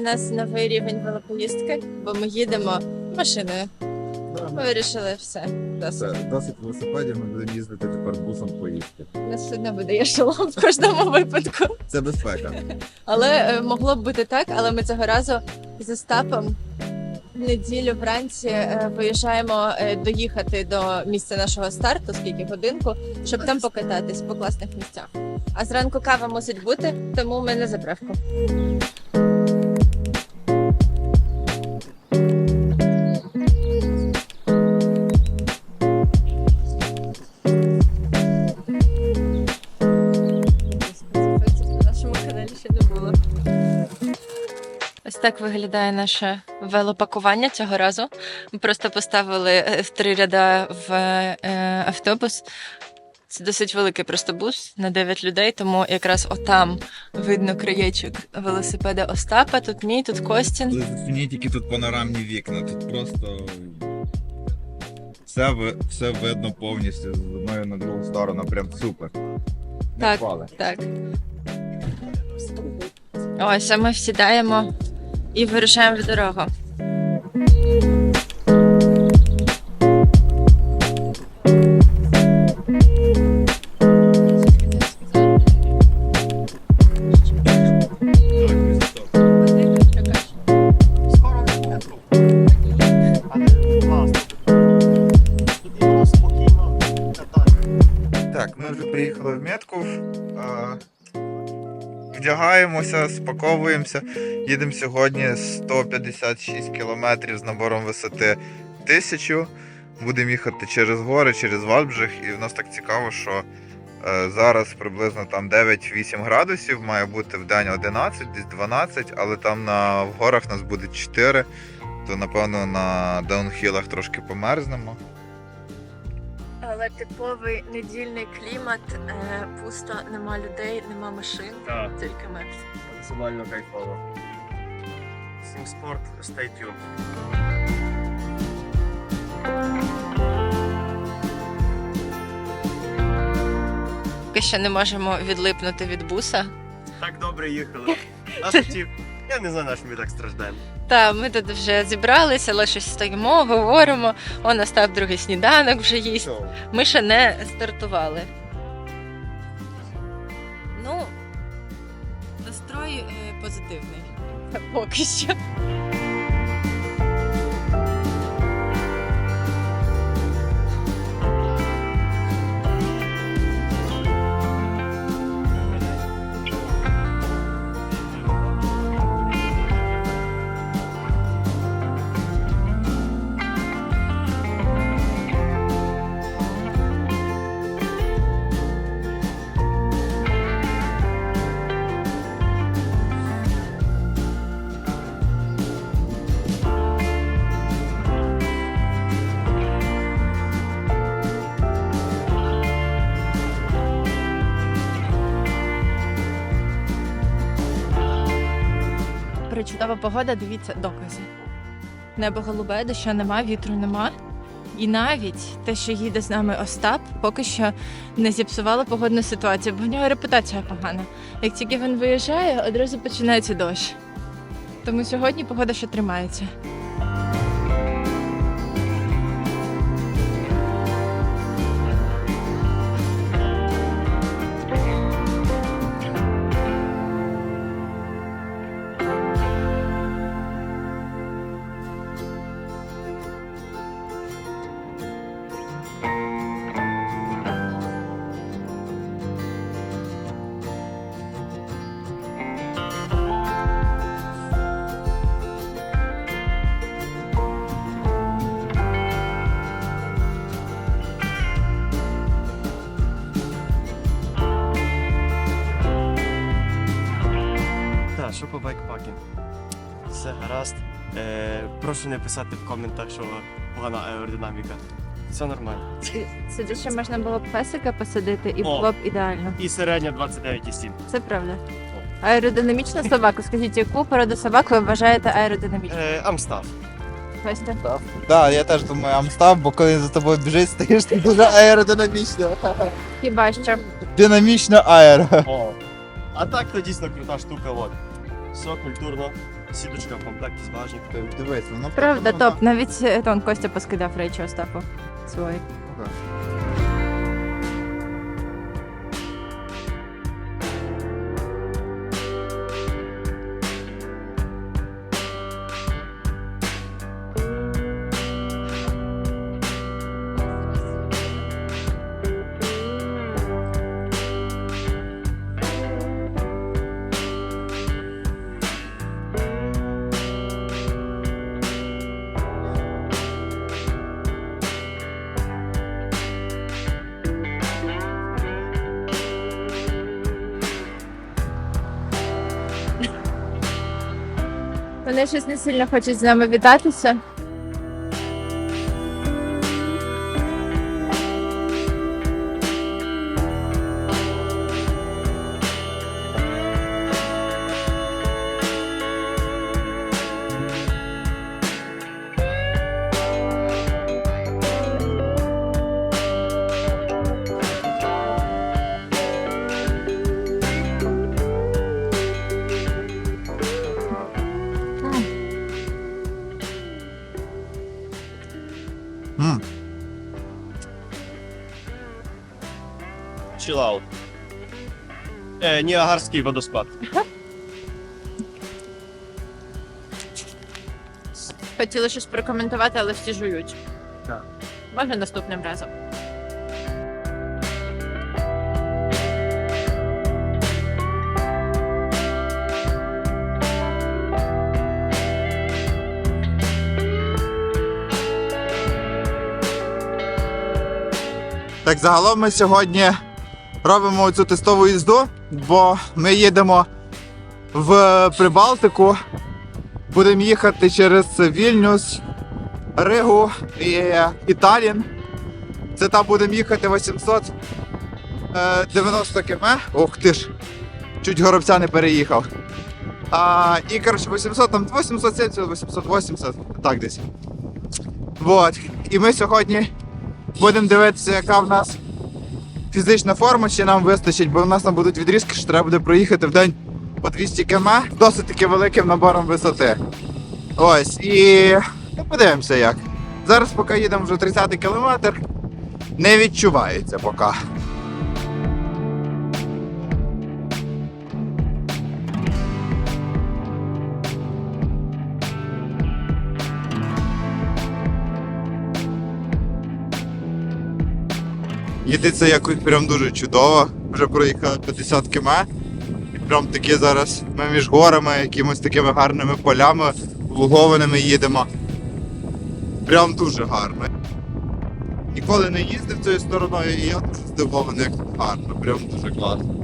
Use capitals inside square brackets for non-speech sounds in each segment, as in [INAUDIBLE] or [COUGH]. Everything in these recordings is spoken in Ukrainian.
У нас новий рівень велопоїздки, бо ми їдемо машиною. Ми вирішили все. Це Досить. досить велосипедів, ми будемо їздити тепер бусом поїздки. У нас все одно буде ешелон в кожному випадку. Це безпека. Але е, могло б бути так, але ми цього разу з Остапом в неділю вранці е, виїжджаємо е, доїхати до місця нашого старту, скільки годинку, щоб там покататись по класних місцях. А зранку кава мусить бути, тому ми на заправку. Каналі ще не було. Ось так виглядає наше велопакування цього разу. Ми просто поставили е, в три ряда в е, автобус. Це досить великий просто бус на 9 людей, тому якраз отам видно краєчок велосипеда Остапа. Тут мій, тут Костін. Зацініть тільки тут панорамні вікна. Тут просто все, все видно повністю з одної на другу сторону. Прям супер. Не Так. впали. Так. Ось, а ми всідаємо і вирушаємо в дорогу. Вдягаємося, спаковуємося. Їдемо сьогодні 156 кілометрів з набором висоти 1000. Будемо їхати через гори, через Вальбжих. І в нас так цікаво, що е, зараз приблизно там 9-8 градусів, має бути в день 11, десь 12, але там на, в горах нас буде 4, то напевно на даунхілах трошки померзнемо. Але типовий недільний клімат, е, пусто, нема людей, нема машин, Так. тільки ми. Максимально кайфово. Всім спорт, stay tuned. Поки що не можемо відлипнути від буса. Так добре їхали. Нас хотів. Я не знаю, на що ми так страждаємо. Та ми тут вже зібралися, але щось стоїмо, говоримо. Он настав другий сніданок вже їсть. Ми ще не стартували. Ну, настрой е, позитивний. Поки що. Причудова погода, дивіться, докази. Небо голубе, дощу нема, вітру нема. І навіть те, що їде з нами Остап, поки що не зіпсувало погодну ситуацію, бо в нього репутація погана. Як тільки він виїжджає, одразу починається дощ. Тому сьогодні погода ще тримається. Не писати в коментах, що погана аеродинаміка. Все нормально. Сюди ще можна було б песика посадити і О. було б ідеально. І середня 29,7. Це правда. Аеродинамічна собака. Скажіть, яку породу собак ви вважаєте аеродинамічною? Е, Амстав. Костя? Так, я теж думаю, Амстав, бо коли за тобою біжить, стаєш ти дуже аеродинамічно. Хіба що? Динамічно аеро. О. А так то дійсно крута штука, от. Все культурно. Сідочка в комплекті з багажником. Дивись, воно Правда, топ. Навіть е, тон Костя поскидав речі Остапу свої. Вони щось не сильно хочуть з нами вітатися. М, Чилаут. Е, Ніагарський водоспад. Хотіли щось прокоментувати, але всі жують. Так. Може наступним разом. Так, загалом ми сьогодні робимо цю тестову їзду, бо ми їдемо в Прибалтику. Будемо їхати через Вільнюс, Ригу і, і Талін. Це там будемо їхати 890 км. Ох ти ж, чуть горобця не переїхав. А, і коротше 800, там 870, 880, так десь. Вот. І ми сьогодні Будемо дивитися, яка в нас фізична форма, чи нам вистачить, бо в нас там будуть відрізки, що треба буде проїхати в день по 200 км досить таки великим набором висоти. Ось, і ну, подивимося як. Зараз, поки їдемо вже 30 кілометр, не відчувається поки. Їдеться якось прям дуже чудово. Вже проїхали 50 км. І прям такі зараз ми між горами, якимось такими гарними полями, лугованими їдемо. Прям дуже гарно. Ніколи не їздив цією стороною, і я дуже здивований, як гарно, прям дуже класно.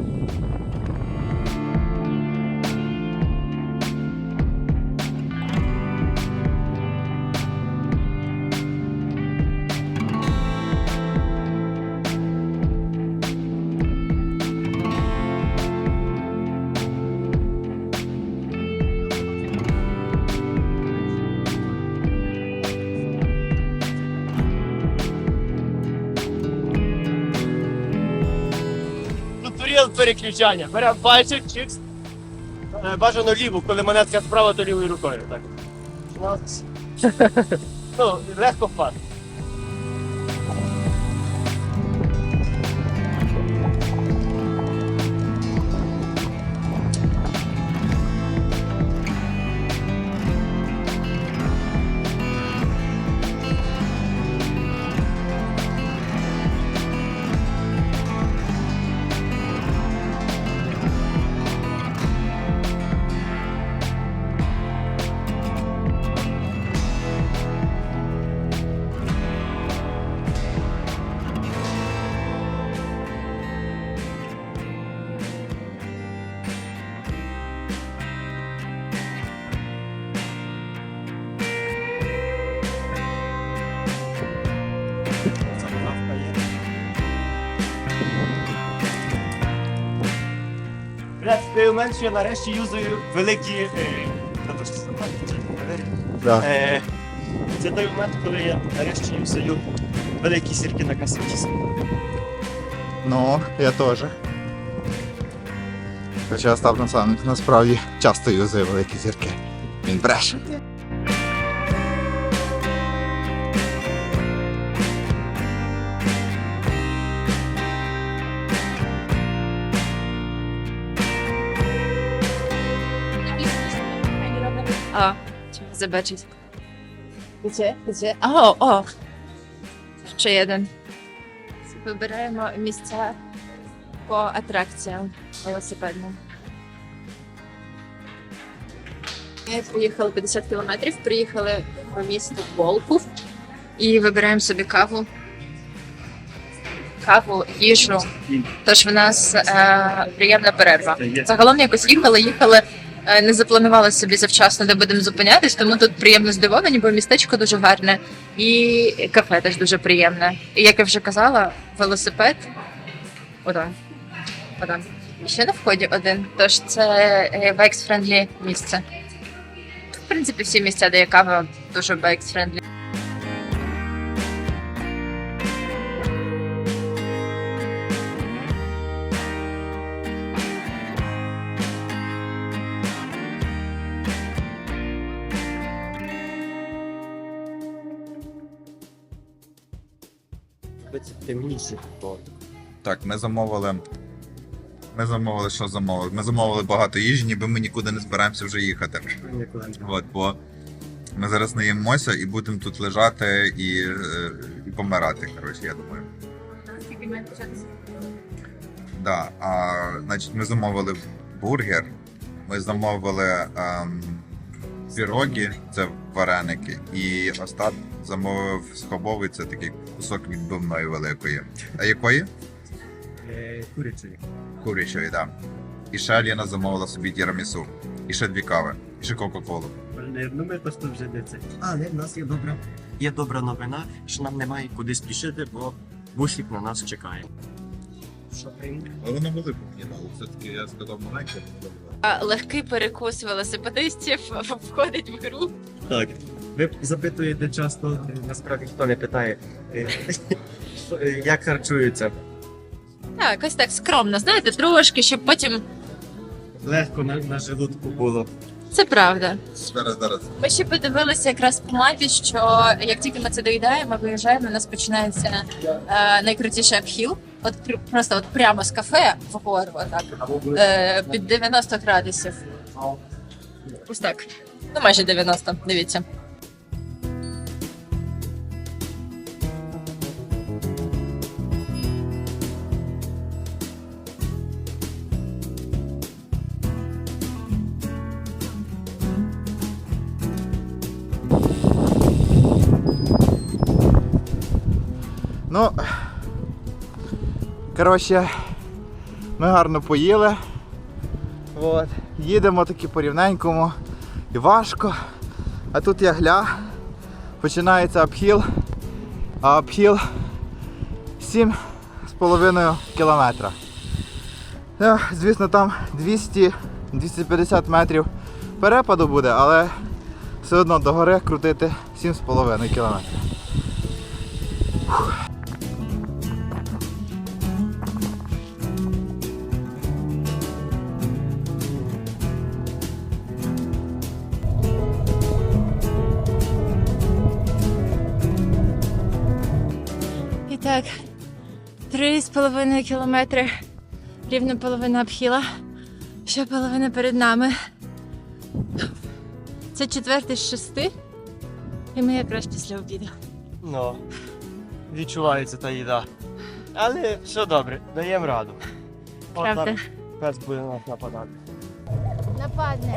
Туторіал переключання. Беремо пальчик, чикс. Е, Бажано ліву, коли монетка справа, то лівою рукою. Так. Ну, легко впад. Момент, що я нарешті юзаю великі. е. Да. Е, Це той момент, коли я нарешті юзаю великі сірки на касеті. Ну, я теж. Хоча Остап насам- насправді часто юзає великі зірки. Він бреше. А, trzeba zobaczyć. Gdzie? Gdzie? O, o! Jeszcze jeden. Вибираємо місця по атракціям велосипедним. Ми приїхали 50 кілометрів, приїхали в місто Волков і вибираємо собі каву. Каву, їжу. Тож в нас е, приємна перерва. Загалом якось їхали, їхали, не запланували собі завчасно, де будемо зупинятись, тому тут приємно здивовані, бо містечко дуже гарне і кафе теж дуже приємне. І як я вже казала, велосипед. Отам. Отам. І ще на вході один. Тож це бекс-френдлі місце. В принципі, всі місця, де є кава, дуже бекс-френдлі. Так, ми замовили. Ми замовили, що замовили? Ми замовили багато їжі, ніби ми нікуди не збираємося вже їхати. От, бо ми зараз наїмося і будемо тут лежати і, е, і помирати, коротше, я думаю. Да, а, значить, ми замовили бургер, ми замовили ем, пірогі, це вареники, і Остап замовив схобовий, це такий кусок відбивної великої. А якої? Курячий. Курячої, так. Да. І ще Ліна замовила собі тірамісу. І ще дві кави, і ще Кока-Колу. Ну ми просто вже де це. Але в нас є добра. Є добра новина, що нам немає куди спішити, бо бусик на нас чекає. Що? Але на велику дали. Все-таки я сказав маленьке. А, Легкий перекус велосипедистів входить в гру. Так. Ви запитуєте часто, насправді ніхто не питає, е, [LAUGHS] е, як харчуються. Так, ось так скромно, знаєте, трошки, щоб потім. Легко на, на желудку було. Це правда. Зараз, зараз. Ми ще подивилися якраз по мапі, що як тільки ми це доїдаємо, виїжджаємо, у нас починається е, найкрутіший апхіл. От пр- просто от прямо з кафе вгору, отак, е, під 90 градусів. Ось так. Ну, майже 90, дивіться. Коротше, ми гарно поїли. От. Їдемо таки по рівненькому і важко. А тут я гля. Починається обхіл. А обхіл 7,5 кілометра. Звісно, там 200-250 метрів перепаду буде, але все одно до гори крутити 7,5 кілометрів. 2,5 кілометри, рівно половина обхіла, ще половина перед нами. Це четвертий з шести, і ми якраз після обіду. Ну, відчувається та їда. Але все добре, даємо раду. Правда. Перс буде нас нападати. Нападне!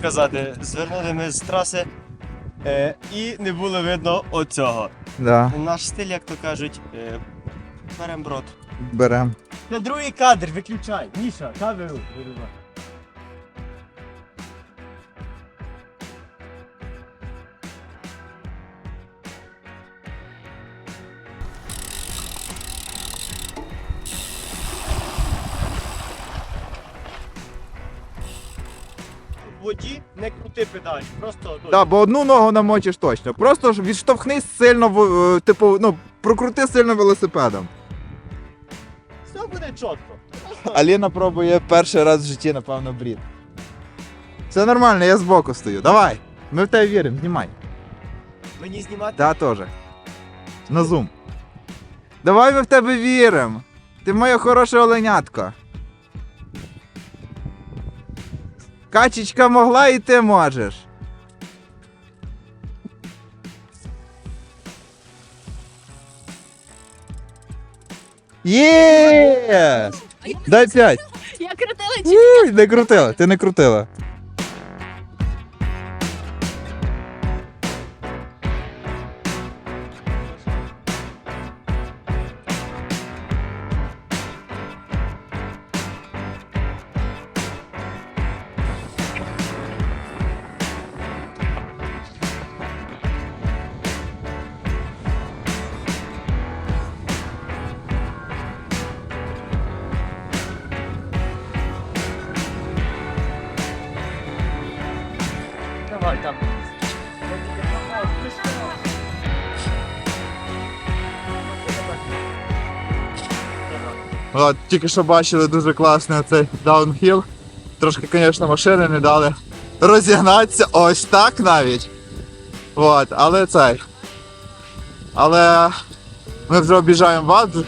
Сказати? Звернули ми з траси е, і не було видно оцього. Да, Наш стиль, як то кажуть, е, берем брод. берем. Це другий кадр, виключай. Міша, камеру вирубай. Крути просто ну, Да, бо одну ногу намочиш точно. Просто ж відштовхнись сильно, в- е, типу, ну, прокрути сильно велосипедом. все буде чітко. Просто Аліна пробує перший раз в житті, напевно, брід. Все нормально, я збоку стою. Давай. Ми в тебе віримо, знімай. мені знімати. Да, теж. На зум. Давай ми в тебе віримо. Ти моє хороше оленятко. Качечка могла і ти можеш. Є! Дай п'ять. Я крутила чи Уй, не крутила, ти не крутила. Там. От, тільки що бачили дуже класний цей даунхіл. Трошки, звісно, машини не дали розігнатися ось так навіть. От, але цей. Але ми вже обіжаємо ваду.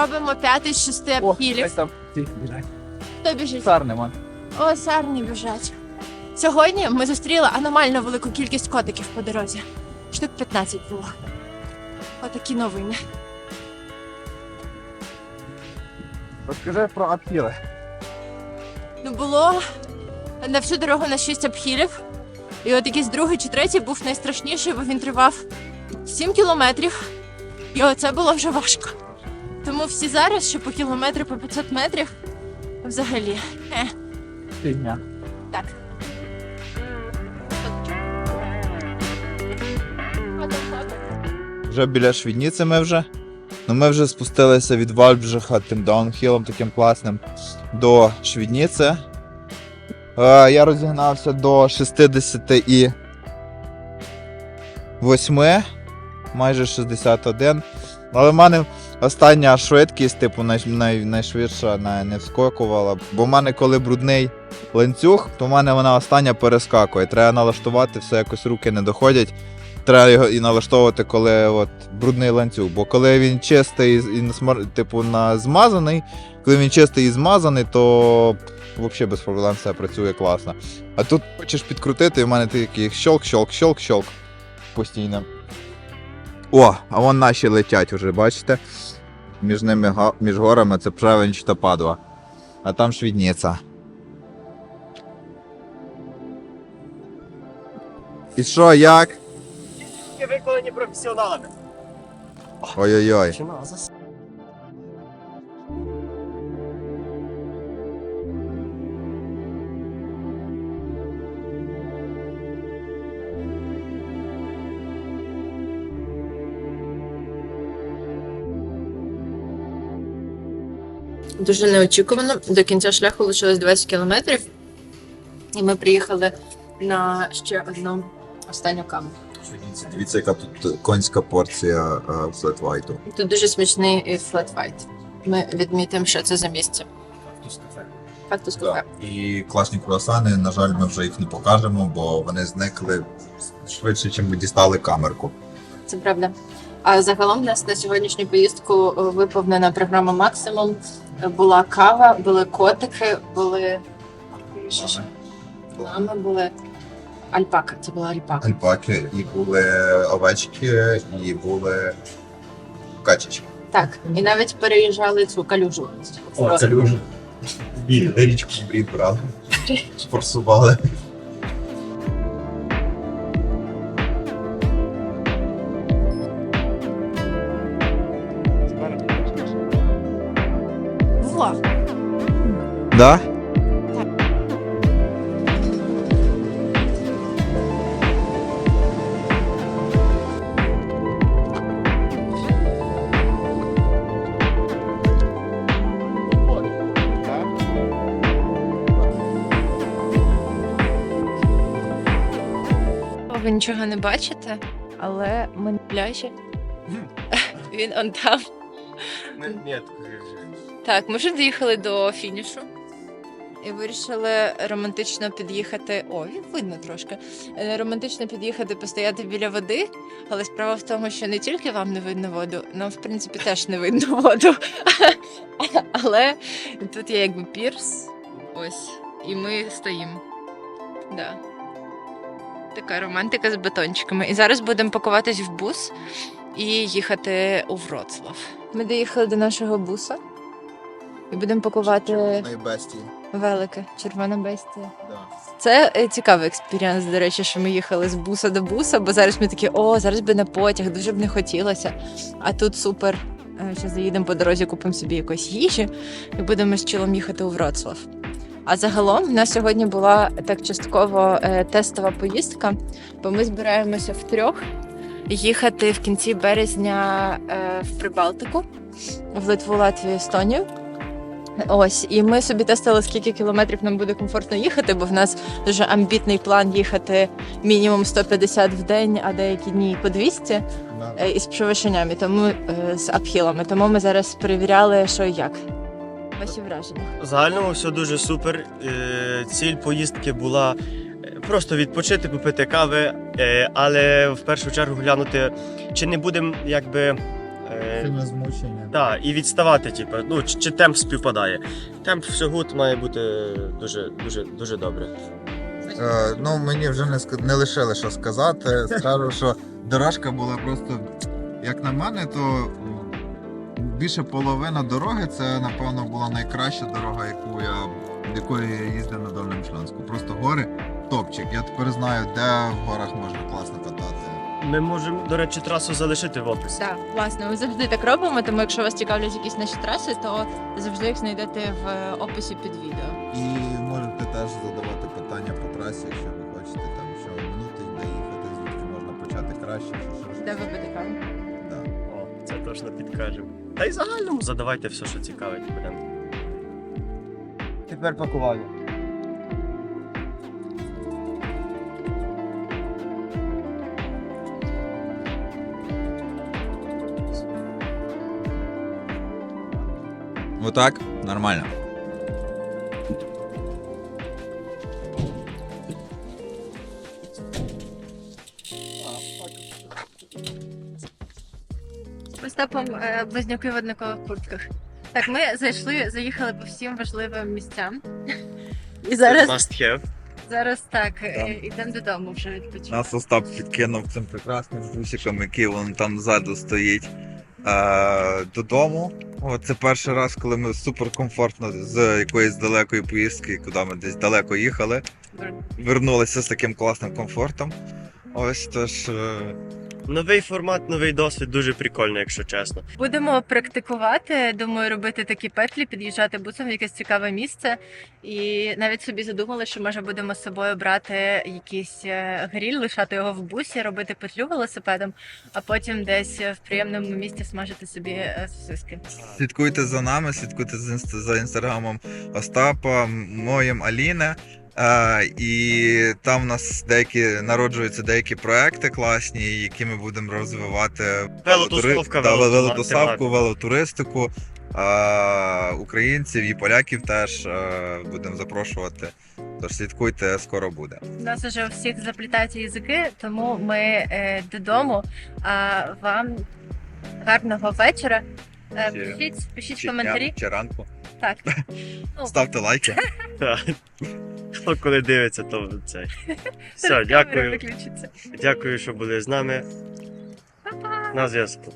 Робимо п'ятий з шести обхилів. там ці біжать. Хто біжить? Сар нема. О, сарні біжать. Сьогодні ми зустріли аномально велику кількість котиків по дорозі. Штук 15 було. Отакі новини. Розкажи про апхіли. Ну було на всю дорогу на 6 обхилів. І от якийсь другий чи третій був найстрашніший, бо він тривав 7 кілометрів. І оце було вже важко. Тому всі зараз, що по кілометрі, по 500 метрів, взагалі. Е, Фігня. так. Вже біля Швідниці ми вже. Ну ми вже спустилися від Вальбжиха тим даунхілом таким класним до Швідниці. Е, я розігнався до 68, майже 61. Але в мене остання швидкість, типу, най, най, найшвидша най, не вскокувала. Бо в мене, коли брудний ланцюг, то в мене вона остання перескакує. Треба налаштувати, все якось руки не доходять треба його і налаштовувати, коли от брудний ланцюг. Бо коли він чистий і типу на змазаний, коли він чистий і змазаний, то взагалі без проблем все працює класно. А тут хочеш підкрутити, і в мене такий щолк, щолк, щолк, щолк постійно. О, а вон наші летять уже, бачите? Між ними між горами це Пшевенч та Падва. А там Швідниця. І що, як? Виконані професіоналами. Ой-ой-ой. Дуже неочікувано. До кінця шляху лишилось 20 кілометрів, і ми приїхали на ще одну останню каму. Дивіться, яка тут конська порція флетвайту. Тут дуже смачний флетфайт. Ми відмітимо, що це за місце. Фактус кафе. І класні круасани. На жаль, ми вже їх не покажемо, бо вони зникли швидше, чим ми дістали камерку. Це правда. А загалом в нас на сьогоднішню поїздку е, виповнена програма максимум. Була кава, були котики, були що лами, були альпака. Це була альпака. Альпаки, і були овечки, і були качечки. Так, і навіть переїжджали цю калюжу. О, це дуже. Річку брід брали. Форсували. Да? Ви нічого не бачите, але ми на пляжі. Він он там. Так, ми вже доїхали до фінішу. І вирішили романтично під'їхати. О, видно трошки. Е, Романтично під'їхати, постояти біля води. Але справа в тому, що не тільки вам не видно воду, нам, в принципі, теж не видно [LAUGHS] воду. Але тут є якби пірс. Ось. І ми стоїмо. Да. Така романтика з бетончиками. І зараз будемо пакуватись в бус і їхати у Вроцлав. Ми доїхали до нашого буса і будемо пакувати Найбесті. Велике червона бестія. Да. Це е, цікавий експіріанс, до речі, що ми їхали з буса до буса, бо зараз ми такі, о, зараз би на потяг, дуже б не хотілося. А тут супер. Е, Ще заїдемо по дорозі, купимо собі якоїсь їжі і будемо з чолом їхати у Вроцлав. А загалом в нас сьогодні була так частково е, тестова поїздка, бо ми збираємося втрьох їхати в кінці березня е, в Прибалтику, в Литву, Латвію, Естонію. Ось, і ми собі тестили, скільки кілометрів нам буде комфортно їхати, бо в нас дуже амбітний план їхати мінімум 150 в день, а деякі дні по 200 Да. е, із превишеннями, тому е, з апхілами. Тому ми зараз перевіряли, що і як. Ваші враження. В загальному все дуже супер. Е, Ціль поїздки була е, просто відпочити, попити кави, е, але в першу чергу глянути, чи не будемо якби. Е, Сильно змучені. Так, і відставати, типу, ну, чи, чи темп співпадає. Темп всього має бути дуже, дуже, дуже добре. Е, ну, мені вже не, ска- не лишили що сказати. Скажу, [LAUGHS] що дорожка була просто, як на мене, то більше половина дороги це, напевно, була найкраща дорога, яку я, якою я їздив на Дольному Шлянську. Просто гори топчик. Я тепер знаю, де в горах можна класно катати. Ми можемо, до речі, трасу залишити в описі. Так, власне, ми завжди так робимо, тому якщо вас цікавлять якісь наші траси, то завжди їх знайдете в е, описі під відео. І можете теж задавати питання по трасі, якщо ви хочете там що минути, де їхати, звідки можна почати краще, що. Де ви будете? Да. О, це точно підкажемо. Та й загальному задавайте все, що цікавить. Будемо. Тепер пакування. Отак, нормально. Остапом е, близнюки в однакових куртках. Так, ми зайшли, заїхали по всім важливим місцям. І зараз, Must have. зараз так, е, йдемо додому вже відпочивати. Нас Остап підкинув цим прекрасним бусиком, який вон там ззаду стоїть. Е, додому. О, це перший раз, коли ми суперкомфортно з якоїсь далекої поїздки, куди ми десь далеко їхали, вернулися з таким класним комфортом. Ось тож. е, Новий формат, новий досвід, дуже прикольно, якщо чесно. Будемо практикувати. Думаю, робити такі петлі, під'їжджати бусом в якесь цікаве місце. І навіть собі задумали, що може будемо з собою брати якийсь е, гріль, лишати його в бусі, робити петлю велосипедом, а потім десь в приємному місці смажити собі е, сосиски. Слідкуйте за нами, слідкуйте за, інст- інстаграмом Остапа, моїм Аліни. І там в нас деякі народжуються деякі проекти класні, які ми будемо розвивати. Велотусовка, да, велотума- велотусавку, велотуристику. Українців і поляків теж будемо запрошувати Тож слідкуйте, скоро буде. У нас вже у всіх заплітаються язики, тому ми е, додому. А вам гарного вечора. Е, пишіть, пишіть Чи коментарі. чи ранку. Так. Ну, Ставте лайки. Хто коли дивиться, то це. Все, дякую. Дякую, що були з нами. На зв'язку.